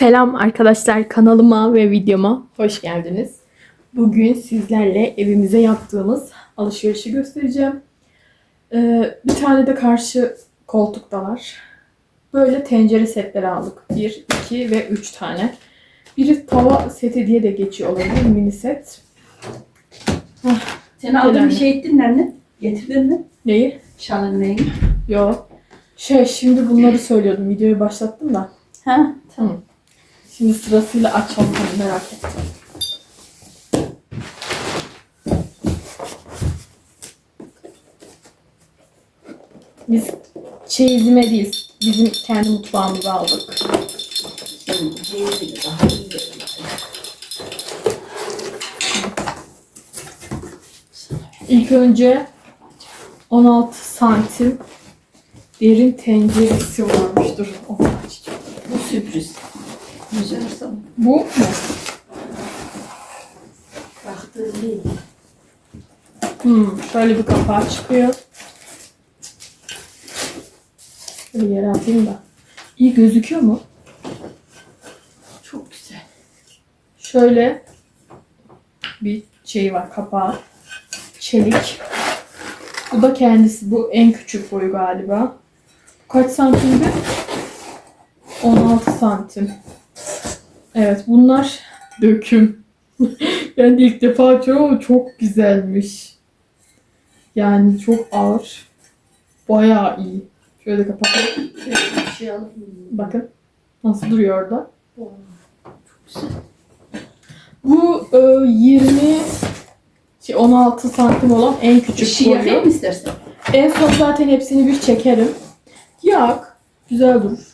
Selam arkadaşlar kanalıma ve videoma hoş geldiniz. Bugün sizlerle evimize yaptığımız alışverişi göstereceğim. Ee, bir tane de karşı koltukta var. Böyle tencere setleri aldık. 1, 2 ve 3 tane. Biri tava seti diye de geçiyor olabilir. Mini set. Sen aldığın bir şey ettin mi anne? Getirdin mi? Neyi? Şalın neyi? Yo. Şey şimdi bunları söylüyordum. Videoyu başlattım da. Ha? Tamam. Şimdi sırasıyla açalım merak ettim. Biz çeyizime değil, bizim kendi mutfağımıza aldık. İlk önce 16 santim derin tenceresi varmış. Dur onu açacağım. Bu sürpriz. Güzel sana. Bu mu? Baktığın değil. Hmm, şöyle bir kapağı çıkıyor. Şöyle yere atayım da. İyi gözüküyor mu? Çok güzel. Şöyle bir şey var kapağı. Çelik. Bu da kendisi. Bu en küçük boyu galiba. Kaç santimdi? 16 santim. Evet bunlar döküm. ben de ilk defa açıyorum ama çok güzelmiş. Yani çok ağır. Bayağı iyi. Şöyle kapatalım. Bir şey alayım. Bakın nasıl duruyor orada. Çok güzel. Bu e, 20 şey 16 santim olan en küçük şey boyu. yapayım mı istersen? En son zaten hepsini bir çekerim. Yak. Güzel durur.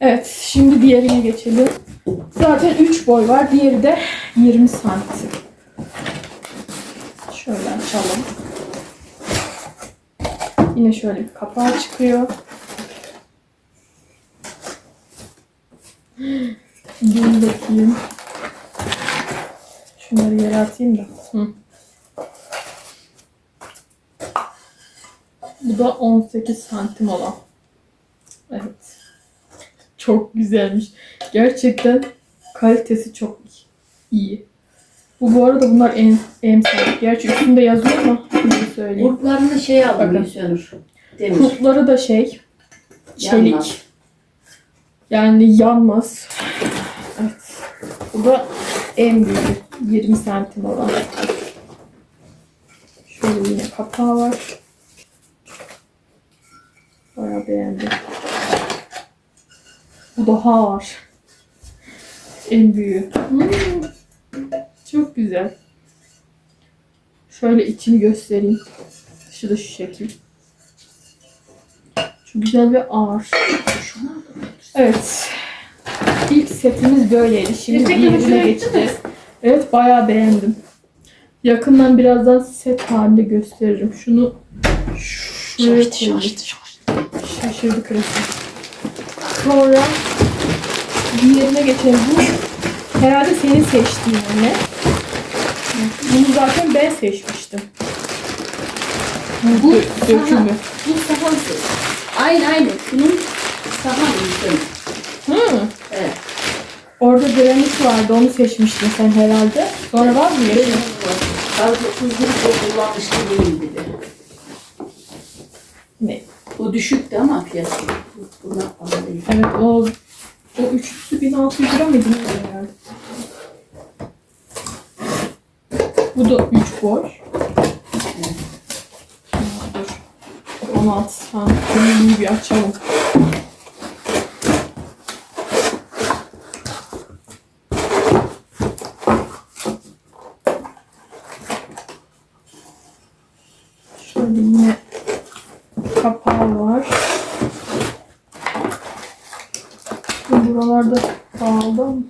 Evet, şimdi diğerine geçelim. Zaten 3 boy var. Diğeri de 20 santim. Şöyle açalım. Yine şöyle bir kapağı çıkıyor. Dur bakayım. Şunları yere atayım da. Hı. Bu da 18 santim olan. Evet. Çok güzelmiş. Gerçekten kalitesi çok iyi. Bu bu arada bunlar en emsal. Gerçi üstünde yazıyor ama şunu söyleyeyim. Kurtlarını şey aldım. Demir. Kulpları da şey çelik. Yanmaz. Yani yanmaz. Evet. Bu da en büyük 20 santim olan. Şöyle yine kapağı var. Bayağı beğendim. Bu daha ağır. En büyüğü. Hmm, Çok güzel. Şöyle içini göstereyim. Dışı da şu şekil. Çok güzel ve ağır. Evet. İlk setimiz böyleydi. Şimdi diğerine geçeceğiz. Evet bayağı beğendim. Yakından birazdan set halinde gösteririm. Şunu şuraya koyayım. Şaşırdık resmen. Sonra diğerine geçelim. Bu herhalde senin seçtiğin anne. Bunu zaten ben seçmiştim. Bu dö- dökümü. Bu sahansız. Aynı aynı. Bunun sahan Gülsünür. Hı. Evet. Orada granit vardı onu seçmiştin sen herhalde. Sonra var mı Benim yaşın? Fazla bir kullanmıştı değil dedi. Ne? O düşüktü ama fiyatı. Buna değil. Evet o o üçlüsü 1600 lira mıydı? Herhalde? Bu da 3 boy. Dur. 16 santim iyi bir açalım. Şöyle yine kapağı var. Bu Buralarda dağıldı ama.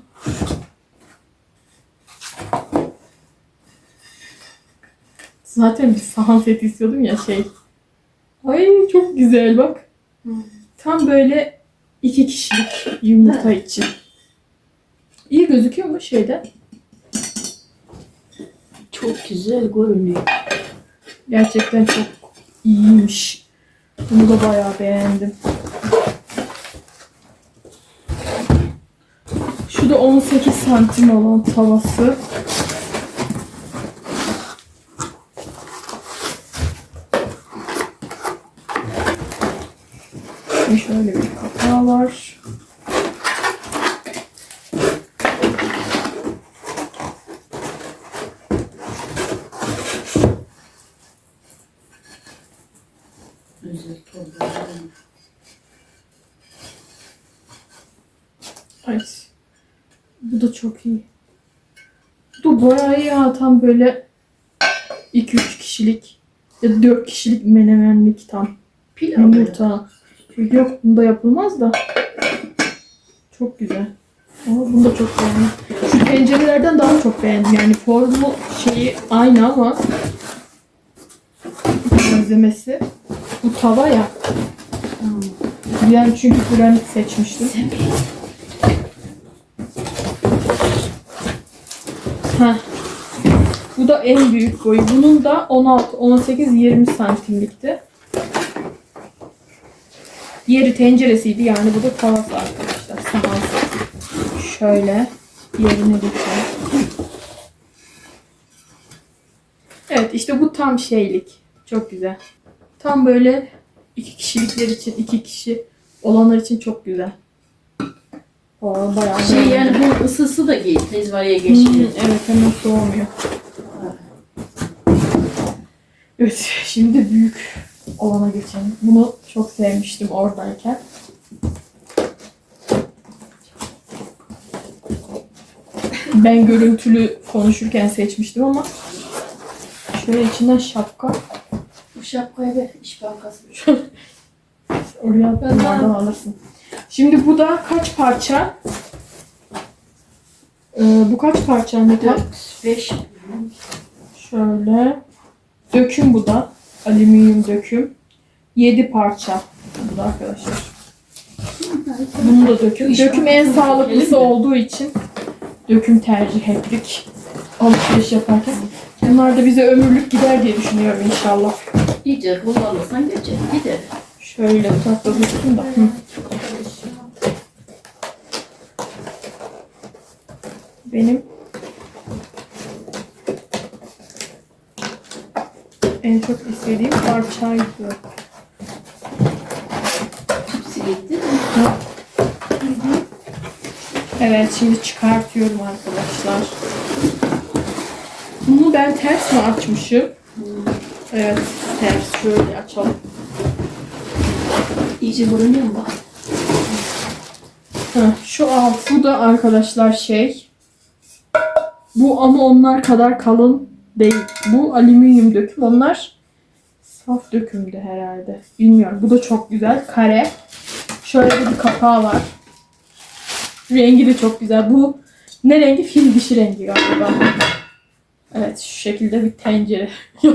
Zaten bir sahan seti istiyordum ya şey. Ay çok güzel bak. Tam böyle iki kişilik yumurta için. İyi gözüküyor mu şeyde? Çok güzel görünüyor. Gerçekten çok iyiymiş. Bunu da bayağı beğendim. Şu da 18 santim olan tavası. Ve şöyle bir kapağı var. Evet. Bu da çok iyi. Bu da bayağı iyi ya. Tam böyle 2-3 kişilik ya da 4 kişilik menemenlik tam. Pilav. Yumurta. Yok bunda yapılmaz da. Çok güzel. Ama bunu da çok beğendim. Şu tencerelerden daha çok beğendim. Yani formu şeyi aynı ama malzemesi. Bu tava ya. Tamam. Yani çünkü granit seçmiştim. Heh. Bu da en büyük boyu. Bunun da 16, 18, 20 santimlikti. Yeri tenceresiydi yani bu da tavası arkadaşlar. Sahansı. Şöyle yerine geçelim. Evet işte bu tam şeylik. Çok güzel. Tam böyle iki kişilikler için, iki kişi olanlar için çok güzel. Aa, bayağı Şey beğendim. yani bu ısısı da geç. Tezvarıya Hmm, geçiyor. evet hemen soğumuyor. Evet şimdi büyük olana geçelim. Bunu çok sevmiştim oradayken. Ben görüntülü konuşurken seçmiştim ama şöyle içinden şapka Bu şapkayı ver. İş Bankası. oraya bunlardan alırsın. Şimdi bu da kaç parça? Ee, bu kaç parça tam? 4, 5. Şöyle. Döküm bu da. Alüminyum döküm. 7 parça. Bu da arkadaşlar. Bunu da döküm. Döküm en sağlıklısı olduğu için döküm tercih ettik. Alışveriş yaparken. Bunlar da bize ömürlük gider diye düşünüyorum inşallah. İyice kullanırsan geçer. Gider. Şöyle uzakta dursun da. Hı. Benim en çok parçaydı. Hepsi gitti de. Evet şimdi çıkartıyorum arkadaşlar. Bunu ben ters mi açmışım? Evet ters şöyle açalım. İyice görünüyor mu? Heh, şu alt bu da arkadaşlar şey. Bu ama onlar kadar kalın değil. Bu alüminyum döküm. Onlar saf dökümdü herhalde. Bilmiyorum. Bu da çok güzel. Kare. Şöyle de bir kapağı var. Rengi de çok güzel. Bu ne rengi? Fil dişi rengi galiba. Evet şu şekilde bir tencere. Ya,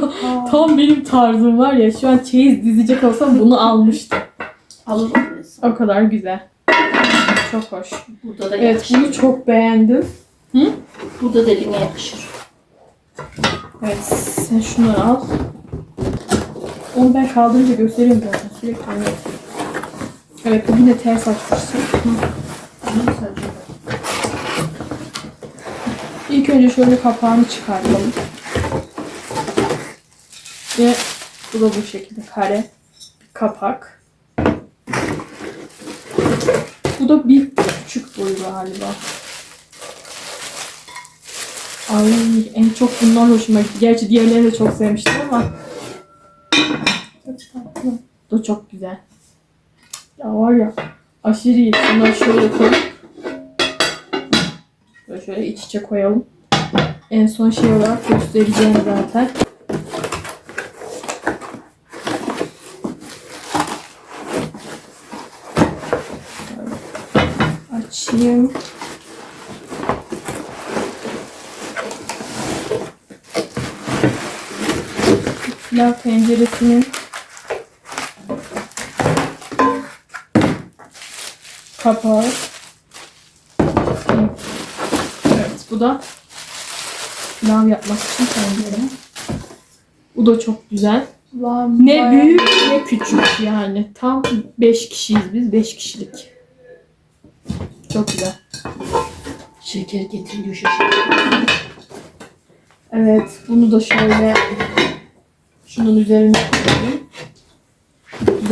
Tam benim tarzım var ya. Şu an çeyiz dizecek olsam bunu almıştım. Sana. O kadar güzel. Çok hoş. Burada da Evet yakışır. bunu çok beğendim. Burada da eline yakışır. Evet sen şunları al. Onu ben kaldırınca göstereyim zaten sürekli. yapıyorum. Evet bu yine ters açmışsın. İlk önce şöyle kapağını çıkartalım. Ve bu da bu şekilde kare kapak. Bu da bir küçük boyu galiba. Ay en çok bunlar hoşuma gitti. Gerçi diğerlerini de çok sevmiştim ama. Da çok güzel. Ya var ya aşırı iyi. Bunları şöyle koyup böyle şöyle iç içe koyalım. En son şey olarak göstereceğim zaten. Açayım. Pilav tenceresinin kapağı. Evet bu da pilav yapmak için tencere. Bu da çok güzel. Ne büyük ne küçük yani. Tam 5 kişiyiz biz. 5 kişilik. Çok güzel. Şeker getiriyor şeker. Evet, bunu da şöyle şunun üzerine.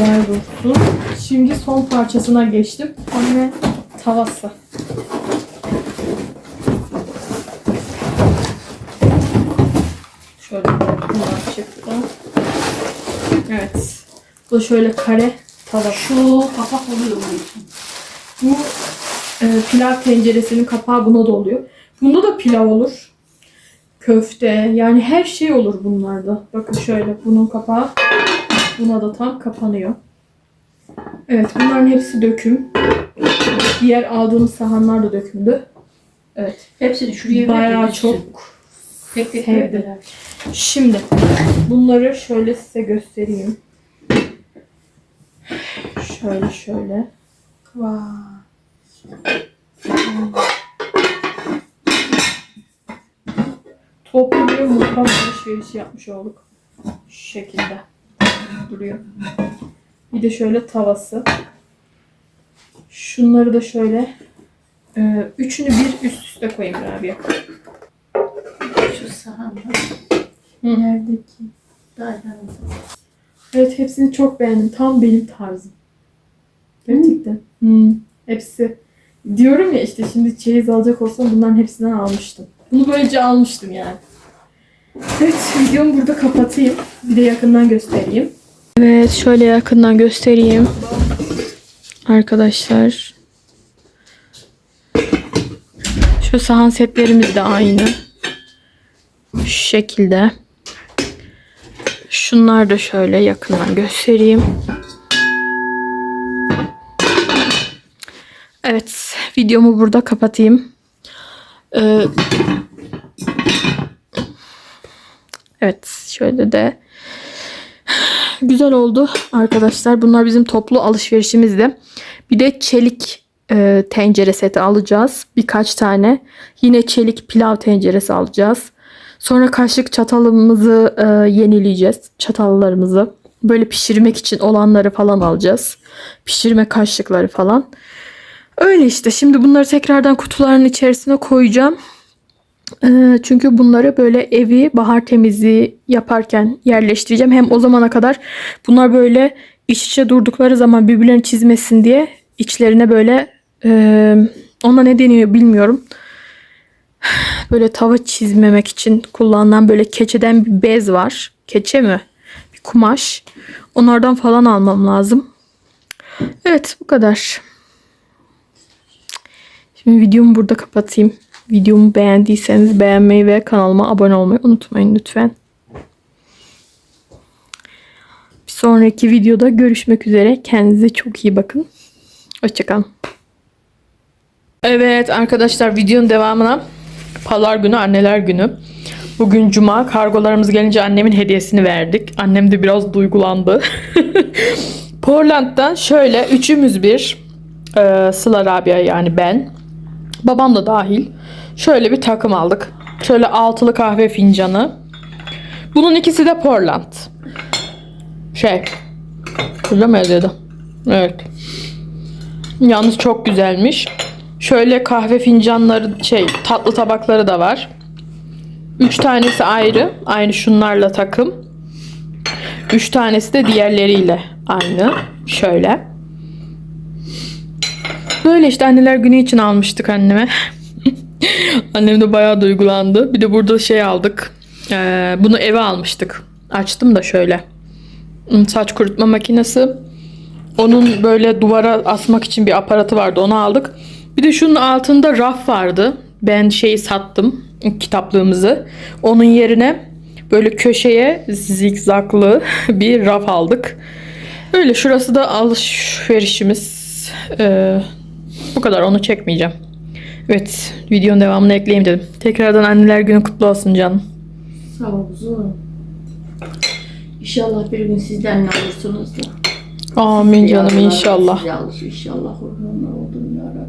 Güzel dursun. Şimdi son parçasına geçtim. Anne tavası. Şöyle bunlar çıktı. Evet. Bu da şöyle kare tava. Şu kapak oluyor bunun için. Bu e, pilav tenceresinin kapağı buna da oluyor. Bunda da pilav olur. Köfte yani her şey olur bunlarda. Bakın şöyle bunun kapağı buna da tam kapanıyor. Evet bunların hepsi döküm. Diğer aldığımız sahanlar da dökümdü. Evet. Hepsini şuraya. Bayağı çok Tek tek sevdim. Şimdi bunları şöyle size göstereyim. Şöyle şöyle. Vay. Toplu bir mutfak alışverişi yapmış olduk. Şu şekilde duruyor. Bir de şöyle tavası. Şunları da şöyle e, üçünü bir üst üste koyayım Rabia. Şu sahanda. Hı. Neredeki? Dairemde. Evet hepsini çok beğendim. Tam benim tarzım. Gerçekten. Hmm, Hepsi. Diyorum ya işte şimdi çeyiz alacak olsam bunların hepsinden almıştım. Bunu böylece almıştım yani. Evet videomu burada kapatayım. Bir de yakından göstereyim. Evet şöyle yakından göstereyim. Arkadaşlar. Şu sahan setlerimiz de aynı. Şu şekilde. Şunlar da şöyle yakından göstereyim. Evet, videomu burada kapatayım. Ee, evet, şöyle de güzel oldu arkadaşlar. Bunlar bizim toplu alışverişimizdi. Bir de çelik e, tencere seti alacağız. Birkaç tane. Yine çelik pilav tenceresi alacağız. Sonra kaşık çatalımızı e, yenileyeceğiz. Çatallarımızı. Böyle pişirmek için olanları falan alacağız. Pişirme kaşıkları falan. Öyle işte. Şimdi bunları tekrardan kutuların içerisine koyacağım. E, çünkü bunları böyle evi bahar temizliği yaparken yerleştireceğim. Hem o zamana kadar bunlar böyle iç içe durdukları zaman birbirlerini çizmesin diye içlerine böyle e, ona ne deniyor bilmiyorum böyle tava çizmemek için kullanılan böyle keçeden bir bez var. Keçe mi? Bir kumaş. Onlardan falan almam lazım. Evet bu kadar. Şimdi videomu burada kapatayım. Videomu beğendiyseniz beğenmeyi ve kanalıma abone olmayı unutmayın lütfen. Bir sonraki videoda görüşmek üzere. Kendinize çok iyi bakın. Hoşçakalın. Evet arkadaşlar videonun devamına Pazar günü anneler günü. Bugün cuma kargolarımız gelince annemin hediyesini verdik. Annem de biraz duygulandı. Portland'dan şöyle üçümüz bir e, Sıla Rabia yani ben. Babam da dahil. Şöyle bir takım aldık. Şöyle altılı kahve fincanı. Bunun ikisi de Portland. Şey. Burada mı yazıyordu? Evet. Yalnız çok güzelmiş. Şöyle kahve fincanları şey tatlı tabakları da var. Üç tanesi ayrı. Aynı şunlarla takım. Üç tanesi de diğerleriyle aynı. Şöyle. Böyle işte anneler günü için almıştık anneme. Annem de bayağı duygulandı. Bir de burada şey aldık. Ee, bunu eve almıştık. Açtım da şöyle. Saç kurutma makinesi. Onun böyle duvara asmak için bir aparatı vardı. Onu aldık. Bir de şunun altında raf vardı. Ben şeyi sattım. Kitaplığımızı. Onun yerine böyle köşeye zigzaklı bir raf aldık. Öyle şurası da alışverişimiz. Ee, bu kadar onu çekmeyeceğim. Evet videonun devamını ekleyeyim dedim. Tekrardan anneler günü kutlu olsun canım. Sağ ol kuzum. İnşallah bir gün sizden ne olursunuz da. Amin canım inşallah. Alır inşallah. Kurbanlar oldum ya.